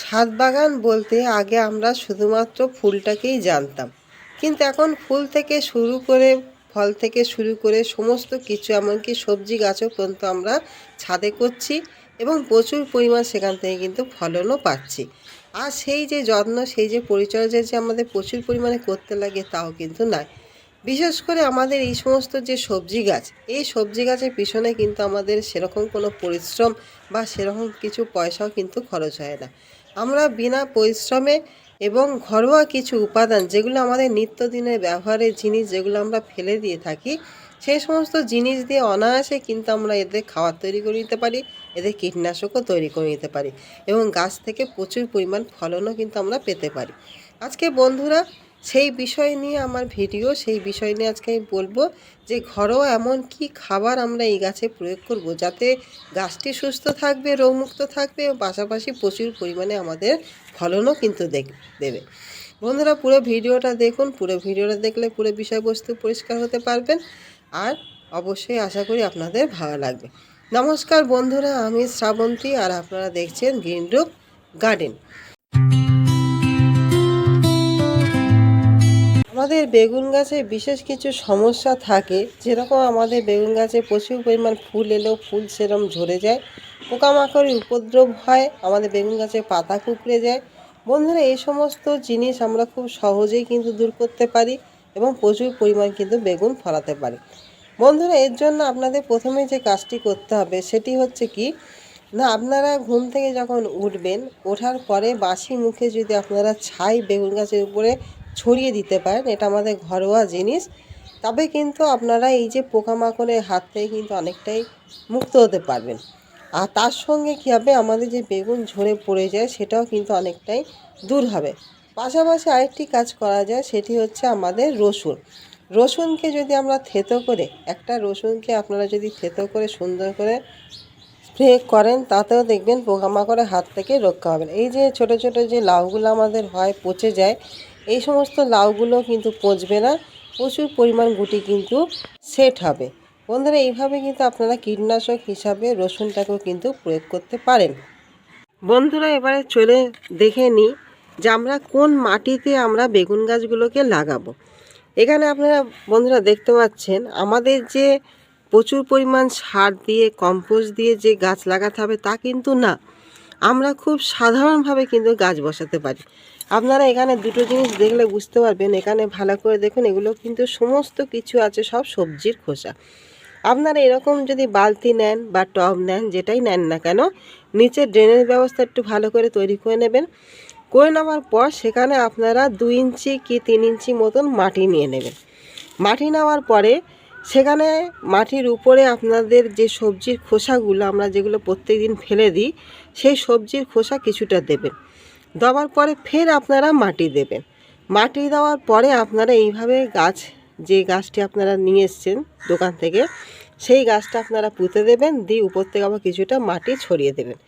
ছাদ বাগান বলতে আগে আমরা শুধুমাত্র ফুলটাকেই জানতাম। কিন্তু এখন ফুল থেকে শুরু করে, ফল থেকে শুরু করে সমস্ত কিছু, এমনকি সবজি গাছও পর্যন্ত আমরা ছাদে করছি এবং প্রচুর পরিমাণ সেখান থেকে কিন্তু ফলনও পাচ্ছি। আর সেই যে যত্ন, সেই যে পরিচর্যা যে আমাদের প্রচুর পরিমাণে করতে লাগে তাও কিন্তু নয়। বিশেষ করে আমাদের এই সমস্ত যে সবজি গাছ, এই সবজি গাছের পিছনে কিন্তু আমাদের সেরকম কোনো পরিশ্রম বা সেরকম কিছু পয়সাও কিন্তু খরচ হয় না। আমরা বিনা পরিশ্রমে এবং ঘরোয়া কিছু উপাদান যেগুলো আমাদের নিত্যদিনের ব্যবহারের জিনিস যেগুলো আমরা ফেলে দিয়ে থাকি সেই সমস্ত জিনিস দিয়ে অনায়াসে কিন্তু আমরা এদের খাবার তৈরি করে নিতে পারি, এদের কীটনাশকও তৈরি করে নিতে পারি এবং গাছ থেকে প্রচুর পরিমাণ ফলনও কিন্তু আমরা পেতে পারি। আজকে বন্ধুরা সেই বিষয় নিয়ে আমার ভিডিও, সেই বিষয় নিয়ে আজকে আমি বলব যে ঘরোয়া এমন কি খাবার আমরা এই গাছে প্রয়োগ করব যাতে গাছটি সুস্থ থাকবে, রোগমুক্ত থাকবে এবং পাশাপাশি প্রচুর পরিমাণে আমাদের ফলনও কিন্তু দেবে। বন্ধুরা, পুরো ভিডিওটা দেখুন, পুরো ভিডিওটা দেখলে পুরো বিষয়বস্তু পরিষ্কার হতে পারবেন আর অবশ্যই আশা করি আপনাদের ভালো লাগবে। নমস্কার বন্ধুরা, আমি শ্রাবন্তী আর আপনারা দেখছেন গ্রিন রুপ গার্ডেন। আমাদের বেগুন গাছে বিশেষ কিছু সমস্যা থাকে, যেরকম আমাদের বেগুন গাছে প্রচুর পরিমাণ ফুল এলেও ফুল সেরম ঝরে যায়, পোকামাকড়ের উপদ্রব হয়, আমাদের বেগুন গাছে পাতা কুকড়ে যায়। বন্ধুরা, এই সমস্ত জিনিস আমরা খুব সহজেই কিন্তু দূর করতে পারি এবং প্রচুর পরিমাণ কিন্তু বেগুন ফলাতে পারি। বন্ধুরা, এর জন্য আপনাদের প্রথমে যে কাজটি করতে হবে, সেটি হচ্ছে কি, না, আপনারা ঘুম থেকে যখন উঠবেন, ওঠার পরে বাসি মুখে যদি আপনারা ছাই বেগুন গাছের উপরে ছড়িয়ে দিতে পারেন, এটা আমাদের ঘরোয়া জিনিস। তবে কিন্তু আপনারা এই যে পোকামাকড়ের হাত থেকে কিন্তু অনেকটাই মুক্ত হতে পারবেন। আর তার সঙ্গে কী হবে, আমাদের যে বেগুন ঝরে পড়ে যায়, সেটাও কিন্তু অনেকটাই দূর হবে। পাশাপাশি আরেকটি কাজ করা যায়, সেটি হচ্ছে আমাদের রসুন। রসুনকে যদি আমরা থেতো করে, একটা রসুনকে আপনারা যদি থেতো করে সুন্দর করে স্প্রে করেন, তাতেও দেখবেন পোকামাকড়ের হাত থেকে রক্ষা হবেন এই যে ছোট ছোট যে লাউগুলো আমাদের হয়, পচে যায় এই সমস্ত লাউগুলো কিন্তু পচবে না। প্রচুর পরিমাণ গুটি কিন্তু সেট হবে। বন্ধুরা, এইভাবে কিন্তু আপনারা কীটনাশক হিসাবে রসুনটাকেও কিন্তু প্রয়োগ করতে পারেন। বন্ধুরা, এবারে চলে দেখে নিই যে আমরা কোন মাটিতে আমরা বেগুন গাছগুলোকে লাগাবো। এখানে আপনারা বন্ধুরা দেখতে পাচ্ছেন, আমাদের যে প্রচুর পরিমাণ সার দিয়ে কম্পোস্ট দিয়ে যে গাছ লাগাতে হবে তা কিন্তু না। আমরা খুব সাধারণভাবে কিন্তু গাছ বসাতে পারি। আপনারা এখানে দুটো জিনিস দেখলে বুঝতে পারবেন। এখানে ভালো করে দেখুন, এগুলো কিন্তু সমস্ত কিছু আছে, সব সবজির খোসা। আপনারা এরকম যদি বালতি নেন বা টব নেন, যেটাই নেন না কেন নিচে ড্রেনেজ ব্যবস্থা একটু ভালো করে তৈরি করে নেবেন। করে নেওয়ার পর সেখানে আপনারা দুই ইঞ্চি কি তিন ইঞ্চি মতন মাটি নিয়ে নেবেন। মাটি নেওয়ার পরে সেখানে মাটির উপরে আপনাদের যে সবজির খোসাগুলো আমরা যেগুলো প্রত্যেকদিন ফেলে দিই, সেই সবজির খোসা কিছুটা দেবেন। দেওয়ার পরে ফের আপনারা মাটি দেবেন। মাটি দেওয়ার পরে আপনারা এইভাবে গাছ, যে গাছটি আপনারা নিয়ে এসছেন দোকান থেকে, সেই গাছটা আপনারা পুঁতে দেবেন, দিয়ে উপর থেকে আবার কিছুটা মাটি ছড়িয়ে দেবেন।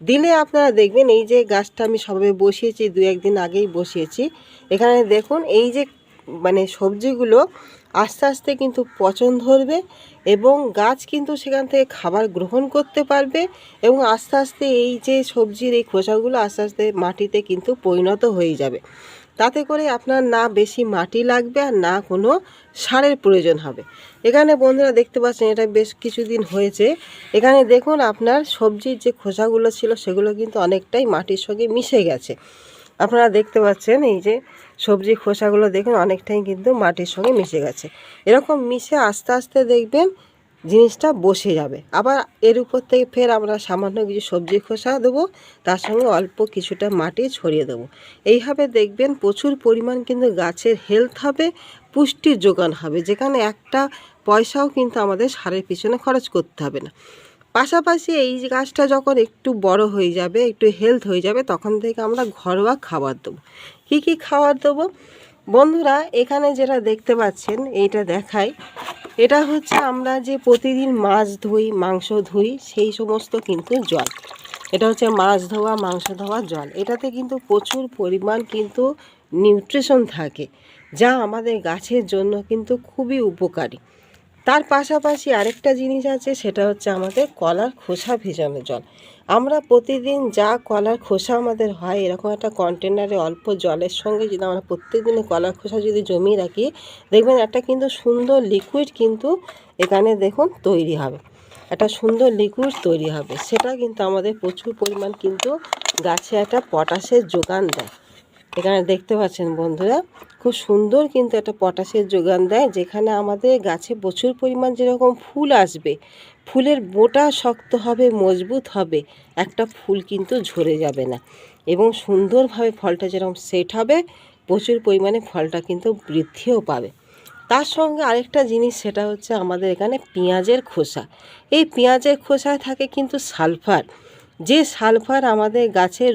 দিলে আপনারা দেখবেন এই যে গাছটা আমি সবে বসিয়েছি দু একদিন আগেই বসিয়েছি। এখানে দেখুন, এই যে মানে সবজিগুলো আস্তে আস্তে কিন্তু পচন ধরবে এবং গাছ কিন্তু সেখান থেকে খাবার গ্রহণ করতে পারবে এবং আস্তে আস্তে এই যে সবজির এই খোসাগুলো আস্তে আস্তে মাটিতে কিন্তু পরিণত হয়ে যাবে। তাতে করে আপনার না বেশি মাটি লাগবে আর না কোনো সারের প্রয়োজন হবে। এখানে বন্ধুরা দেখতে পাচ্ছেন এটা বেশ কিছুদিন হয়েছে। এখানে দেখুন আপনার সবজির যে খোসাগুলো ছিল সেগুলো কিন্তু অনেকটাই মাটির সঙ্গে মিশে গেছে। আপনারা দেখতে পাচ্ছেন এই যে সবজি খোসাগুলো দেখুন, অনেকটাই কিন্তু মাটির সঙ্গে মিশে গেছে। এরকম মিশে আস্তে আস্তে দেখবেন জিনিসটা বসে যাবে। আবার এর উপর থেকে ফের আমরা সামান্য কিছু সবজি খোসা দেবো, তার সঙ্গে অল্প কিছুটা মাটি ছড়িয়ে দেবো। এইভাবে দেখবেন প্রচুর পরিমাণ কিন্তু গাছের হেলথ হবে, পুষ্টির যোগান হবে। যেখানে একটা পয়সাও কিন্তু আমাদের সারের পিছনে খরচ করতে হবে না। পাশাপাশি এই গাছটা যখন একটু বড় হয়ে যাবে, একটু হেলথ হয়ে যাবে, তখন থেকে আমরা ঘরোয়া খাবার দেবো। কী কী খাবার দেবো? বন্ধুরা, এখানে যেটা দেখতে পাচ্ছেন, এইটা দেখাই। এটা হচ্ছে আমরা যে প্রতিদিন মাছ ধুই, মাংস ধুই, সেই সমস্ত কিন্তু জল। এটা হচ্ছে মাছ ধোয়া, মাংস ধোয়া জল। এটাতে কিন্তু প্রচুর পরিমাণ কিন্তু নিউট্রিশন থাকে, যা আমাদের গাছের জন্য কিন্তু খুবই উপকারী। তার পাশাপাশি আরেকটা জিনিস আছে, সেটা হচ্ছে আমাদের কলার খোসা ভেজানো জল। আমরা প্রতিদিন যা কলার খোসা আমাদের হয়, এরকম একটা কন্টেনারে অল্প জলের সঙ্গে যদি আমরা প্রত্যেকদিনে কলার খোসা যদি জমিয়ে রাখি, দেখবেন একটা কিন্তু সুন্দর লিকুইড কিন্তু এখানে দেখুন তৈরি হবে। একটা সুন্দর লিকুইড তৈরি হবে। সেটা কিন্তু আমাদের প্রচুর পরিমাণ কিন্তু গাছে একটা পটাশের যোগান দেয়। এখানে দেখতে পাচ্ছেন বন্ধুরা, খুব সুন্দর কিন্তু একটা পটাশের যোগান দেয়, যেখানে আমাদের গাছে প্রচুর পরিমাণ যেরকম ফুল আসবে, ফুলের বোটা শক্ত হবে, মজবুত হবে, একটা ফুল কিন্তু ঝরে যাবে না। এবং সুন্দরভাবে ফলটা যেরকম সেট হবে, প্রচুর পরিমাণে ফলটা কিন্তু বৃদ্ধিও পাবে। তার সঙ্গে আরেকটা জিনিস, সেটা হচ্ছে আমাদের এখানে পেঁয়াজের খোসা। এই পেঁয়াজের খোসায় থাকে কিন্তু সালফার। যে সালফার আমাদের গাছের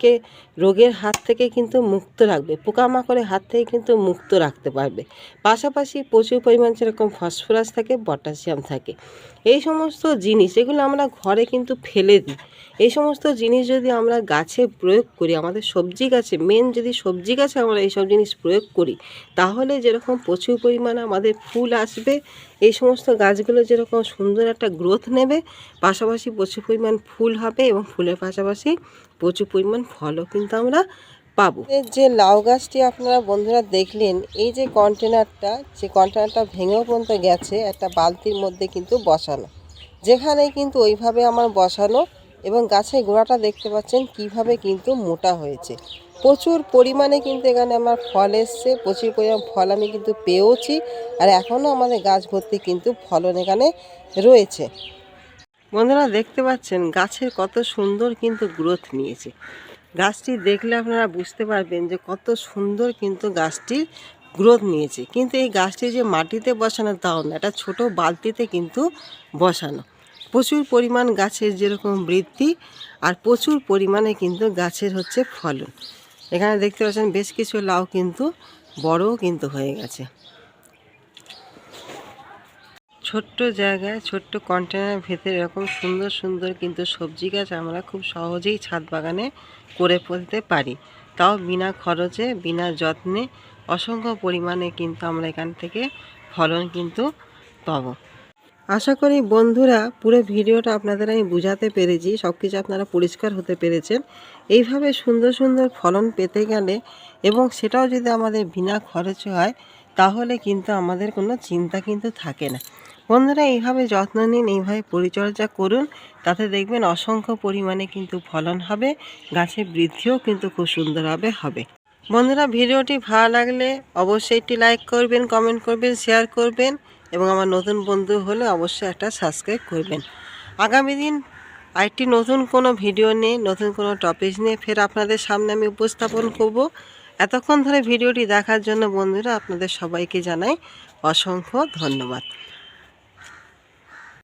রোগকে রোগের হাত থেকে কিন্তু মুক্ত রাখবে, পোকামাকড়ের হাত থেকে কিন্তু মুক্ত রাখতে পারবে। পাশাপাশি প্রচুর পরিমাণ যেরকম ফসফরাস থাকে, পটাশিয়াম থাকে। এই সমস্ত জিনিস এগুলো আমরা ঘরে কিন্তু ফেলে দিই। এই সমস্ত জিনিস যদি আমরা গাছে প্রয়োগ করি, আমাদের সবজি গাছে মেন যদি সবজি গাছে আমরা এইসব জিনিস প্রয়োগ করি, তাহলে যেরকম প্রচুর পরিমাণে আমাদের ফুল আসবে, এই সমস্ত গাছগুলো যেরকম সুন্দর একটা গ্রোথ নেবে, পাশাপাশি প্রচুর পরিমাণ ফুল হবে এবং ফুলের পাশাপাশি প্রচুর পরিমাণ ফলও কিন্তু আমরা পাবো। যে লাউ গাছটি আপনারা বন্ধুরা দেখলেন, এই যে কন্টেনারটা যে কন্টেনারটা ভেঙেও পর্যন্ত গেছে, একটা বালতির মধ্যে কিন্তু বসানো। যেখানে কিন্তু ওইভাবে আমার বসানো এবং গাছের গোড়াটা দেখতে পাচ্ছেন কীভাবে কিন্তু মোটা হয়েছে। প্রচুর পরিমাণে কিন্তু এখানে আমার ফল এসছে, প্রচুর পরিমাণ ফল আমি কিন্তু পেয়েওছি, আর এখনও আমাদের গাছ ভর্তি কিন্তু ফলন এখানে রয়েছে। বন্ধুরা দেখতে পাচ্ছেন, গাছের কত সুন্দর কিন্তু গ্রোথ নিয়েছে। গাছটি দেখলে আপনারা বুঝতে পারবেন যে কত সুন্দর কিন্তু গাছটির গ্রোথ নিয়েছে। কিন্তু এই গাছটি যে মাটিতে বসানো তাও না, এটা ছোটো বালতিতে কিন্তু বসানো। প্রচুর পরিমাণ গাছের যেরকম বৃদ্ধি আর প্রচুর পরিমাণে কিন্তু গাছের হচ্ছে ফলন। এখানে দেখতে পাচ্ছেন, বেশ কিছু লাউ কিন্তু বড়ও কিন্তু হয়ে গেছে। ছোট্ট জায়গায়, ছোট্ট কন্টেনারের ভেতরে এরকম সুন্দর সুন্দর কিন্তু সবজি গাছ আমরা খুব সহজেই ছাদ বাগানে করে ফেলতে পারি। তাও বিনা খরচে, বিনা যত্নে অসংখ্য পরিমাণে কিন্তু আমরা এখান থেকে ফলন কিন্তু পাবো। আশা করি বন্ধুরা পুরো ভিডিওটা আপনাদের আমি বুঝাতে পেরেছি সব কিছু আপনারা পরিষ্কার হতে পেরেছেন। এইভাবে সুন্দর সুন্দর ফলন পেতে গেলে এবং সেটাও যদি আমাদের বিনা খরচে হয়, তাহলে কিন্তু আমাদের কোনো চিন্তা কিন্তু থাকে না। বন্ধুরা, এইভাবে যত্ন নিন, এইভাবে পরিচর্যা করুন। তাতে দেখবেন অসংখ্য পরিমাণে কিন্তু ফলন হবে, গাছের বৃদ্ধিও কিন্তু খুব সুন্দরভাবে হবে। বন্ধুরা, ভিডিওটি ভালো লাগলে অবশ্যই একটি লাইক করবেন, কমেন্ট করবেন, শেয়ার করবেন এবং আমার নতুন বন্ধু হলে অবশ্যই একটা সাবস্ক্রাইব করবেন। আগামী দিন আরেকটি নতুন কোনো ভিডিও নিয়ে, নতুন কোনো টপিক নিয়ে ফের আপনাদের সামনে আমি উপস্থাপন করব। এতক্ষণ ধরে ভিডিওটি দেখার জন্য বন্ধুরা, আপনাদের সবাইকে জানাই অসংখ্য ধন্যবাদ।